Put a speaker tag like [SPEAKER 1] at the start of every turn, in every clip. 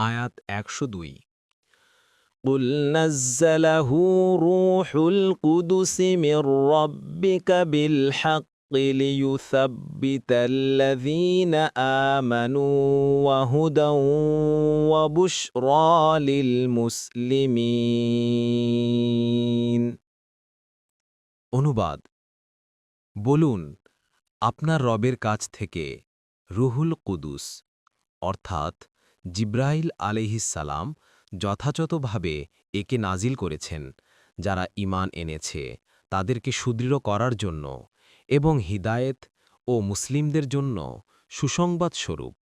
[SPEAKER 1] আয়াত একশো দুই
[SPEAKER 2] قل نزله روح القدس من ربك بالحق ليثبت الذين آمنوا وهدى وبشرى للمسلمين
[SPEAKER 1] অনুবাদ বলুন আপনার রবের কাছ থেকে রুহুল কুদুস অর্থাৎ জিব্রাইল আলিহিসাল্লাম যথাযথভাবে একে নাজিল করেছেন, যারা ঈমান এনেছে, তাদেরকে সুদৃঢ় করার জন্য এবং হিদায়েত ও মুসলিমদের জন্য সুসংবাদ স্বরূপ।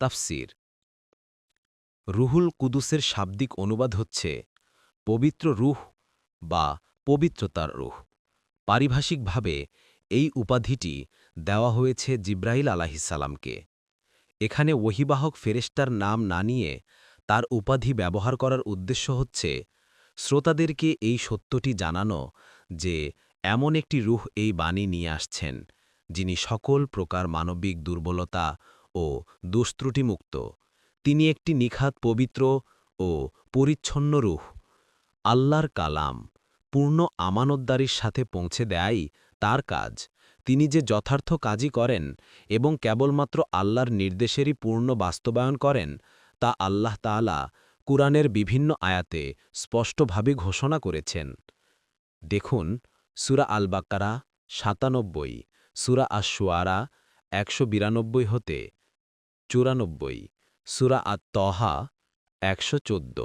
[SPEAKER 1] তাফসির। রুহুল কুদুসের শাব্দিক অনুবাদ হচ্ছে, পবিত্র রুহ বা পবিত্রতার রুহ। পারিভাষিকভাবে এই উপাধিটি দেওয়া হয়েছে জিব্রাইল আলাহিসাল্লামকে এখানে ওহিবাহক ফেরেস্তার নাম না নিয়ে তার উপাধি ব্যবহার করার উদ্দেশ্য হচ্ছে, শ্রোতাদেরকে এই সত্যটি জানানো যে, এমন একটি রুহ এই বাণী নিয়ে আসছেন, যিনি সকল প্রকার মানবিক দুর্বলতা ও দুস্ত্রুটিমুক্ত তিনি একটি নিখাত পবিত্র ও পরিচ্ছন্ন রুহ। আল্লাহর কালাম পূর্ণ আমানতদারির সাথে পৌঁছে দেয়ই তার কাজ। তিনি যে যথার্থ কাজই করেন এবং কেবলমাত্র আল্লাহর নির্দেশেরই পূর্ণ বাস্তবায়ন করেন, তা আল্লাহ তাআলা কুরআনের বিভিন্ন আয়াতে স্পষ্টভাবে ঘোষণা করেছেন। দেখুন, সুরা আল বাক্কারা সাতানব্বই, সুরা আশুয়ারা একশো বিরানব্বই হতে চুরানব্বই, সুরা আত তহা একশো চোদ্দ।